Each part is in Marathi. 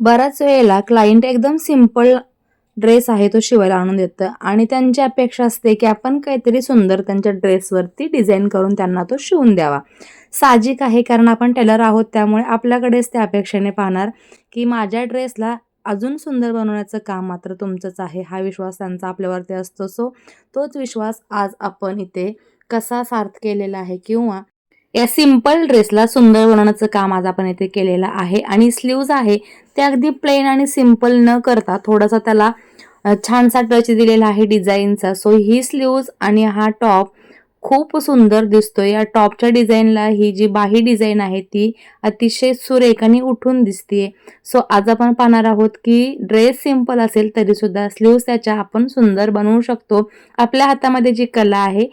बऱ्याच वेळेला क्लायंट एकदम सिंपल ड्रेस आहे तो शिवायला आणून देतं. आणि त्यांची अपेक्षा असते की आपण काहीतरी सुंदर त्यांच्या ड्रेसवरती डिझाईन करून त्यांना तो शिवून द्यावा. साहजिक आहे कारण आपण टेलर आहोत त्यामुळे आपल्याकडेच त्या अपेक्षेने पाहणार की माझ्या ड्रेसला अजून सुंदर बनवण्याचं काम मात्र तुमचंच आहे. हा विश्वास त्यांचा आपल्यावरती असतो. सो तोच विश्वास आज आपण इथे कसा सार्थ केलेला आहे किंवा या सिंपल ड्रेसला सुंदर बनवण्याचं काम आज आपण इथे केलेलं आहे. आणि स्लीव्ज आहे ते अगदी प्लेन आणि सिंपल न करता थोडासा त्याला छानसा टच दिलेला आहे डिझाईनचा सो ही स्लीव्ज आणि हा टॉप खूप सुंदर दिसतो या टॉपच्या डिझाईनला ही जी बाही डिझाईन आहे ती अतिशय सुरेख आणि उठून दिसतीये. सो आज आपण पाहणार आहोत की ड्रेस सिंपल असेल तरीसुद्धा स्लीव्ज स्लीव्स त्याच्या आपण सुंदर बनवू शकतो. आपल्या हातामध्ये जी कला आहे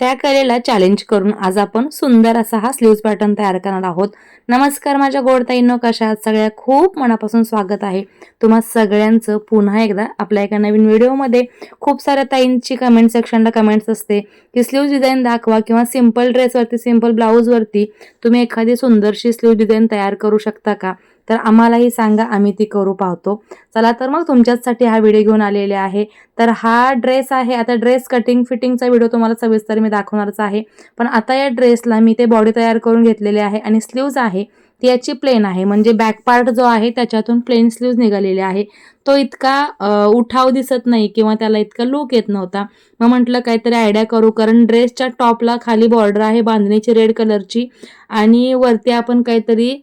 त्या कलेला चॅलेंज करून आज आपण सुंदर असा हा स्लीव्ज पॅटर्न तयार करणार आहोत. नमस्कार माझ्या गोडताईंनो कशा आहात? सगळ्या खूप मनापासून स्वागत आहे. तुम्हा सगळ्यांचं पुन्हा एकदा आपल्या एका नवीन व्हिडिओमध्ये. खूप साऱ्या ताईंची कमेंट सेक्शनला कमेंट्स असते की स्लीव्ज डिझाईन दाखवा किंवा सिंपल ड्रेसवरती सिंपल ब्लाऊजवरती तुम्ही एखादी सुंदरशी स्लीव्ह डिझाईन तयार करू शकता का? तर आम्हालाही सांगा आम्ही ती करू पाहतो. चला तर मग तुमच्याचसाठी हा व्हिडिओ घेऊन आलेले आहे. तर हा ड्रेस आहे आता ड्रेस कटिंग फिटिंगचा व्हिडिओ तुम्हाला सविस्तर मी दाखवणारच आहे. पण आता या ड्रेसला मी ते बॉडी तयार करून घेतलेले आहे आणि स्लीव्ज आहे ती याची प्लेन आहे. म्हणजे बॅक पार्ट जो आहे त्याच्यातून प्लेन स्लीव्ज निघालेले आहे. तो इतका उठाव दिसत नाही किंवा त्याला इतका लुक येत नव्हता. मग म्हटलं काहीतरी आयडिया करू कारण ड्रेसच्या टॉपला खाली बॉर्डर आहे बांधणीची रेड कलरची आणि वरती आपण काहीतरी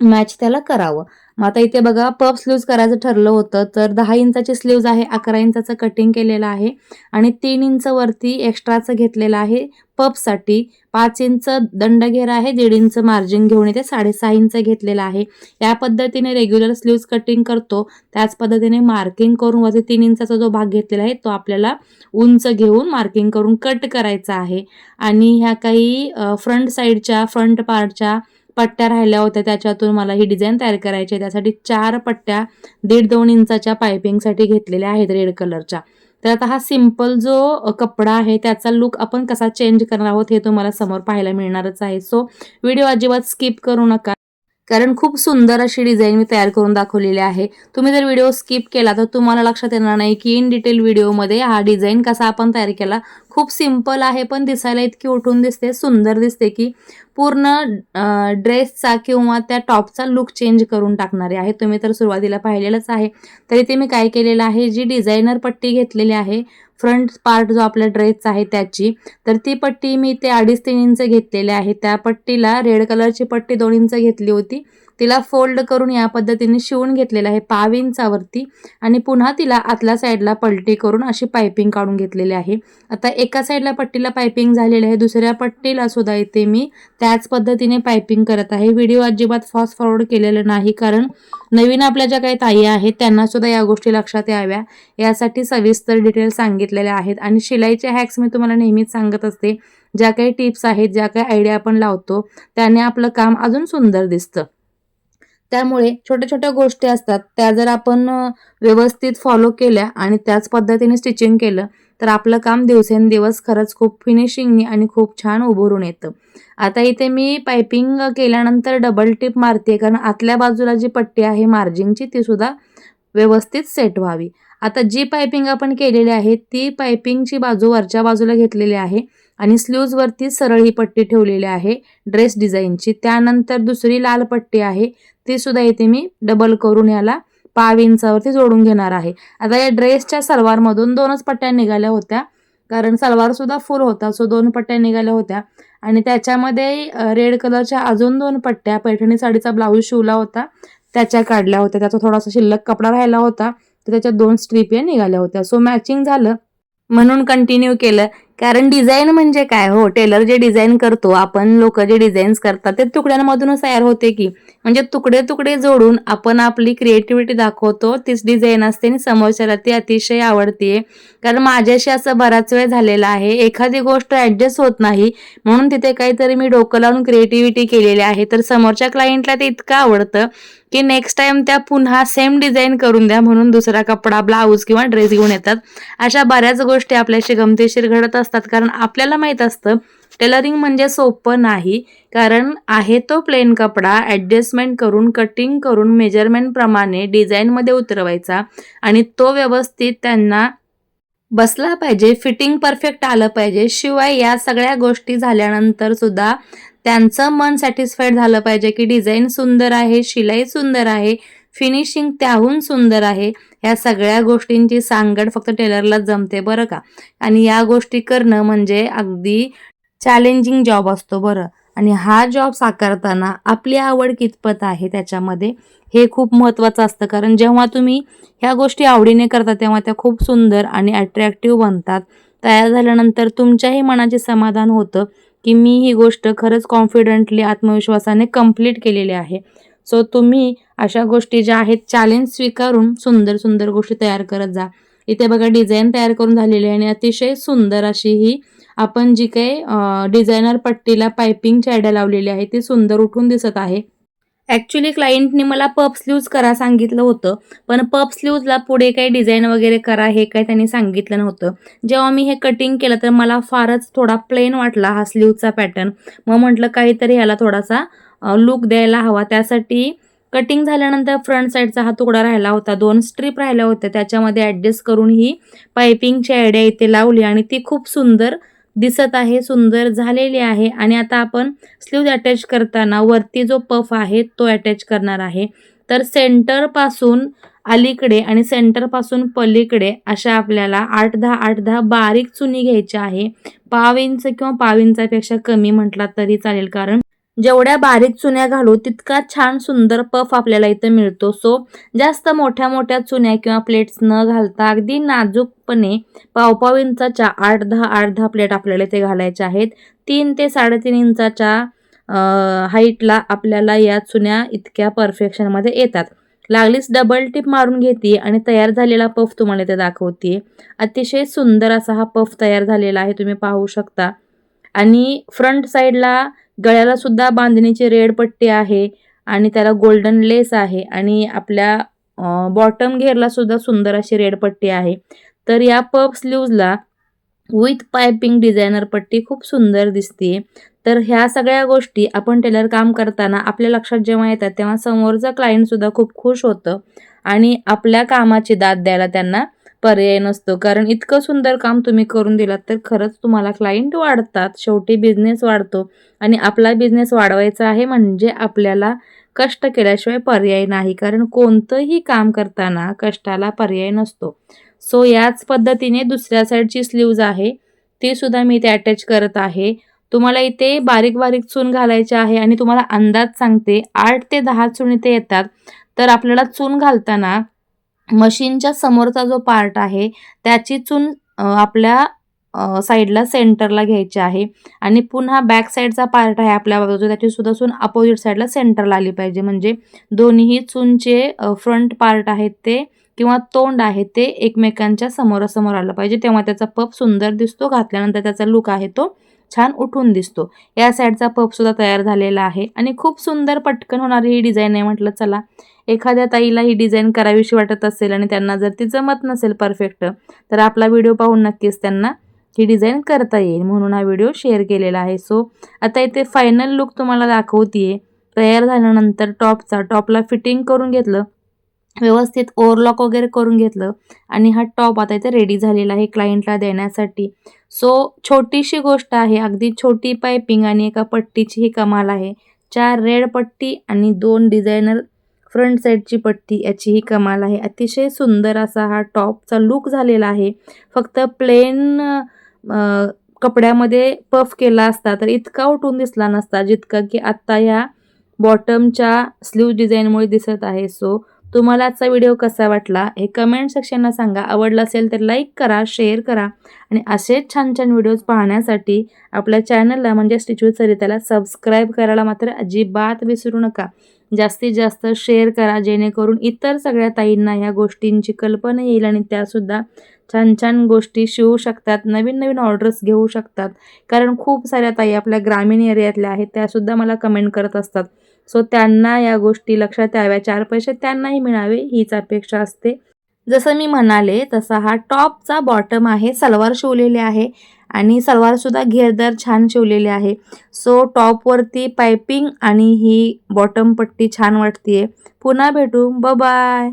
मॅच त्याला करावं. मग आता इथे बघा पफ स्लीव्ज करायचं ठरलं होतं तर दहा इंचाची स्लीव्ज आहे अकरा इंचाचं कटिंग केलेलं आहे आणि तीन इंच वरती एक्स्ट्राचं घेतलेलं आहे पफसाठी पाच इंच दंड घेरा आहे दीड इंच मार्जिन घेऊन इथे साडेसहा इंच घेतलेलं आहे. या पद्धतीने रेग्युलर स्लीव्ज कटिंग करतो. त्याच पद्धतीने मार्किंग करून वरती तीन इंचाचा जो भाग घेतलेला आहे तो आपल्याला उंच घेऊन मार्किंग करून कट करायचा आहे. आणि ह्या काही फ्रंट साईडच्या फ्रंट पार्टच्या पट्ट्या राहिल्या होत्या त्याच्यातून मला ही डिझाईन तयार करायची आहे. त्यासाठी चार पट्ट्या दीड दोन इंचाच्या पायपिंगसाठी घेतलेल्या आहेत रेड कलरच्या तर आता हा सिंपल जो कपडा आहे त्याचा लुक आपण कसा चेंज करणार आहोत हे तुम्हाला समोर पाहायला मिळणारच आहे. सो व्हिडिओ अजिबात स्किप करू नका. कारण खूप सुंदर अशी डिझाईन मी तयार करून दाखवलेली आहे. तुम्ही जर व्हिडिओ स्किप केला तर तुम्हाला लक्षात येणार नाही की इन डिटेल व्हिडिओमध्ये हा डिझाईन कसा आपण तयार केला. खूप सिंपल आहे पण दिसायला इतकी उठून दिसते सुंदर दिसते की पूर्ण ड्रेसचा किंवा त्या टॉपचा लुक चेंज करून टाकणारे आहे. तुम्ही तर सुरुवातीला पाहिलेलंच आहे. तरी ते मी काय केलेलं आहे जी डिझायनर पट्टी घेतलेली आहे फ्रंट पार्ट जो आपल्या ड्रेसचा आहे त्याची तर ती पट्टी मी ते अडीच तीन इंच घेतलेली आहे. त्या पट्टीला रेड कलरची पट्टी दोन इंच घेतली होती. तिला फोल्ड करून या पद्धतीने शिवून घेतलेलं आहे पाव इंचावरती आणि पुन्हा तिला आतल्या साईडला पलटी करून अशी पायपिंग काढून घेतलेली आहे. आता एका साईडला पट्टीला पायपिंग झालेली आहे दुसऱ्या पट्टीला सुद्धा इथे मी त्याच पद्धतीने पायपिंग करत आहे. व्हिडिओ अजिबात फास्ट फॉरवर्ड केलेलं नाही कारण नवीन आपल्या ज्या काही ताई आहेत त्यांना सुद्धा या गोष्टी लक्षात याव्या. यासाठी सविस्तर डिटेल सांगितलेल्या आहेत आणि शिलाईचे हॅक्स मी तुम्हाला नेहमीच सांगत असते. ज्या काही टिप्स आहेत ज्या काही आयडिया आपण लावतो त्याने आपलं काम अजून सुंदर दिसतं. त्यामुळे छोट्या छोट्या गोष्टी असतात त्या जर आपण व्यवस्थित फॉलो केल्या आणि त्याच पद्धतीने स्टिचिंग केलं तर आपलं काम दिवसेंदिवस खरंच खूप फिनिशिंगनी आणि खूप छान उभरून येतं. आता इथे मी पायपिंग केल्यानंतर डबल टिप मारते कारण आतल्या बाजूला जी पट्टी आहे मार्जिंगची ती सुद्धा व्यवस्थित सेट व्हावी. आता जी पायपिंग आपण केलेली आहे ती पायपिंगची बाजू वरच्या बाजूला घेतलेली आहे आणि स्लीव्जवरती सरळ ही पट्टी ठेवलेली आहे ड्रेस डिझाईनची त्यानंतर दुसरी लाल पट्टी आहे ती सुद्धा इथे मी डबल करून याला पाव इंचावरती जोडून घेणार आहे. आता या ड्रेसच्या सलवारमधून दोनच पट्ट्या निघाल्या होत्या. कारण सलवार सुद्धा फुल होता. सो दोन पट्ट्या निघाल्या होत्या. आणि त्याच्यामध्ये रेड कलरच्या अजून दोन पट्ट्या पैठणी साडीचा ब्लाऊज शिवला होता. त्याच्या काढल्या होत्या. त्याचा थोडासा शिल्लक कपडा राहिला होता. तर त्याच्या दोन स्ट्रीप या निघाल्या होत्या. सो मॅचिंग झालं. म्हणून कंटिन्यू केलं. कारण डिझाईन म्हणजे काय? हो टेलर जे डिझाईन करतो आपण लोक जे डिझाईन्स करतात ते तुकड्यांमधूनच तयार होते की. म्हणजे तुकडे तुकडे जोडून आपण आपली क्रिएटिव्हिटी दाखवतो तीच डिझाईन असते आणि समोरच्याला ती अतिशय आवडते. कारण माझ्याशी असं बराच वेळ झालेला आहे एखादी गोष्ट ॲडजस्ट होत नाही म्हणून तिथे काहीतरी मी डोकं लावून क्रिएटिव्हिटी केलेली आहे. तर समोरच्या क्लायंटला ते इतकं आवडतं की नेक्स्ट टाइम त्या पुन्हा सेम डिझाईन करून द्या म्हणून दुसरा कपडा ब्लाऊज किंवा ड्रेस घेऊन येतात. अशा बऱ्याच गोष्टी आपल्याशी गमतीशीर घडत असतात. कारण आपल्याला माहीत असतं टेलरिंग म्हणजे सोपं नाही. कारण आहे तो प्लेन कपडा ॲडजस्टमेंट करून कटिंग करून मेजरमेंटप्रमाणे डिझाईनमध्ये उतरवायचा आणि तो व्यवस्थित त्यांना बसला पाहिजे फिटिंग परफेक्ट आलं पाहिजे. शिवाय या सगळ्या गोष्टी झाल्यानंतर सुद्धा त्यांचं मन सॅटिस्फाईड झालं पाहिजे की डिझाईन सुंदर आहे शिलाई सुंदर आहे. फिनिशिंग त्याहून सुंदर आहे. ह्या सगळ्या गोष्टींची सांगड फक्त टेलरला जमते बरं का? आणि या गोष्टी करणं म्हणजे अगदी चॅलेंजिंग जॉब असतो बरं. आणि हा जॉब साकारताना आपली आवड कितपत आहे त्याच्यामध्ये हे खूप महत्त्वाचं असतं. कारण जेव्हा तुम्ही ह्या गोष्टी आवडीने करता तेव्हा त्या खूप सुंदर आणि अट्रॅक्टिव्ह बनतात. तयार झाल्यानंतर तुमच्याही मनाचे समाधान होतं की मी ही गोष्ट खरंच कॉन्फिडंटली आत्मविश्वासाने कंप्लीट केलेली आहे. सो तुम्ही अशा गोष्टी ज्या आहेत चॅलेंज स्वीकारून सुंदर सुंदर गोष्टी तयार करत जा. इथे बघा डिझाईन तयार करून झालेली आहे आणि अतिशय सुंदर अशी ही आपण जी काही डिझायनर पट्टीला पायपिंग चॅड्या लावलेली आहे ती सुंदर उठून दिसत आहे. ॲक्च्युली क्लायंटने मला पप स्लीव्ज करा सांगितलं होतं पण पप स्लीव्जला पुढे काही डिझाईन वगैरे करा हे काही त्यांनी सांगितलं नव्हतं. जेव्हा मी हे कटिंग केलं तर मला फारच थोडा प्लेन वाटला हा स्लीवचा पॅटर्न मग म्हटलं काहीतरी ह्याला थोडासा लुक द्यायला हवा. त्यासाठी कटिंग झाल्यानंतर फ्रंट साईडचा हा तुकडा राहिला होता. दोन स्ट्रीप राहिल्या होत्या. त्याच्यामध्ये ॲडजस्ट करून ही पायपिंगची आयडिया इथे लावली आणि ती खूप सुंदर दिसत आहे सुंदर झालेली आहे. आणि आता आपण स्लीव्ज अटॅच करताना वरती जो पफ आहे तो अटॅच करणार आहे. तर सेंटरपासून अलीकडे आणि सेंटरपासून पलीकडे अशा आपल्याला आठ दहा आठ दहा बारीक चुनी घ्यायची आहे. पाव इंच किंवा पाव इंचापेक्षा कमी म्हटला तरी चालेल. कारण जेवढ्या बारीक चुन्या घालू तितका छान सुंदर पफ आपल्याला इथं मिळतो. सो जास्त मोठ्या मोठ्या चुन्या किंवा प्लेट्स न घालता अगदी नाजूकपणे पावपाव इंचाच्या आठ दहा आठ दहा प्लेट आपल्याला इथे घालायच्या आहेत. तीन ते साडेतीन इंचाच्या हाईटला आपल्याला या चुन्या इतक्या परफेक्शनमध्ये येतात. लागलीच डबल टिप मारून घेते आणि तयार झालेला पफ तुम्हाला इथे दाखवते. अतिशय सुंदर असा हा पफ तयार झालेला आहे तुम्ही पाहू शकता. आणि फ्रंट साईडला गळ्याला सुद्धा बांधणीची रेड पट्टी आहे आणि त्याला गोल्डन लेस आहे आणि आपल्या बॉटम घेरला सुद्धा सुंदर अशी रेड पट्टी आहे. तर या पप स्लीव्जला विथ पायपिंग डिझायनर पट्टी खूप सुंदर दिसते तर ह्या सगळ्या गोष्टी आपण टेलर काम करताना आपल्या लक्षात जेव्हा येतात तेव्हा समोरचा क्लायंटसुद्धा खूप खुश होतं आणि आपल्या कामाची दाद द्यायला त्यांना पर्याय नसतो. कारण इतकं सुंदर काम तुम्ही करून दिलात तर खरंच तुम्हाला क्लायंट वाढतात. शेवटी बिझनेस वाढतो. आणि आपला बिझनेस वाढवायचा आहे म्हणजे आपल्याला कष्ट केल्याशिवाय पर्याय नाही. कारण कोणतंही काम करताना कष्टाला पर्याय नसतो. सो याच पद्धतीने दुसऱ्या साईडची स्लीव्ज आहे. ती सुद्धा मी इथे अटॅच करत आहे. तुम्हाला इथे बारीक बारीक चून घालायचे आहे आणि तुम्हाला अंदाज सांगते. आठ ते दहा चून इथे येतात. तर आपल्याला चून घालताना मशीनच्या समोरचा जो पार्ट आहे त्याची चून आपल्या साईडला सेंटरला घ्यायची आहे आणि पुन्हा बॅक साईडचा पार्ट आहे आपल्या बाजूचा त्याची सुद्धा चून अपोजिट साईडला सेंटरला आली पाहिजे. म्हणजे दोन्हीही चूनचे फ्रंट पार्ट आहेत ते किंवा तोंड आहे ते एकमेकांच्या समोरासमोर आलं पाहिजे. तेव्हा त्याचा पप सुंदर दिसतो घातल्यानंतर त्याचा लुक आहे तो. छान उठून दिसतो. या साईडचा पपसुद्धा तयार झालेला आहे आणि खूप सुंदर पटकन होणारी ही डिझाईन आहे म्हटलं चला. एखाद्या ताईला ही डिझाईन करावीशी वाटत असेल आणि त्यांना जर ती जमत नसेल परफेक्ट तर आपला व्हिडिओ पाहून नक्कीच त्यांना ही डिझाईन करता येईल म्हणून हा व्हिडिओ शेअर केलेला आहे. सो आता इथे फायनल लुक तुम्हाला दाखवते तयार झाल्यानंतर टॉपचा टॉपला फिटिंग करून घेतलं. व्यवस्थित ओव्हरलॉक वगैरे करून घेतलं आणि हा टॉप आता इथे रेडी झालेला आहे क्लायंटला देण्यासाठी. सो छोटीशी गोष्ट आहे अगदी छोटी पायपिंग आणि एका पट्टीची ही कमाल आहे. चार रेड पट्टी आणि दोन डिझायनर फ्रंट साईडची पट्टी याची ही कमाल आहे. अतिशय सुंदर असा हा टॉपचा लुक झालेला आहे. फक्त प्लेन कपड्यामध्ये पफ केला असता तर इतका उठून दिसला नसता जितका की आत्ता ह्या बॉटमच्या स्लीव डिझाईनमुळे दिसत आहे. सो तुम्हाला आजचा व्हिडिओ कसा वाटला हे कमेंट सेक्शनला सांगा. आवडला असेल तर लाईक करा शेअर करा आणि असेच छान छान व्हिडिओज पाहण्यासाठी आपल्या चॅनलला म्हणजे स्टिच्यू सरिताला सबस्क्राईब करायला मात्र अजिबात विसरू नका. जास्तीत जास्त शेअर करा जेणेकरून इतर सगळ्या ताईंना ह्या गोष्टींची कल्पना येईल आणि त्यासुद्धा छान छान गोष्टी शिवू शकतात नवीन नवीन ऑर्डर्स घेऊ शकतात. कारण खूप साऱ्या ताई आपल्या ग्रामीण एरियातल्या आहेत त्यासुद्धा मला कमेंट करत असतात. सो त्यांना या गोष्टी लक्षात याव्या चार पैसे त्यांनाही मिळावे हीच अपेक्षा असते. जसं मी म्हणाले तसा हा टॉपचा बॉटम आहे सलवार शिवलेले आहे आणि सलवारसुद्धा घेरदार छान शिवलेले आहे. सो टॉपवरती पायपिंग आणि ही बॉटम पट्टी छान वाटते पुन्हा भेटू. ब बाय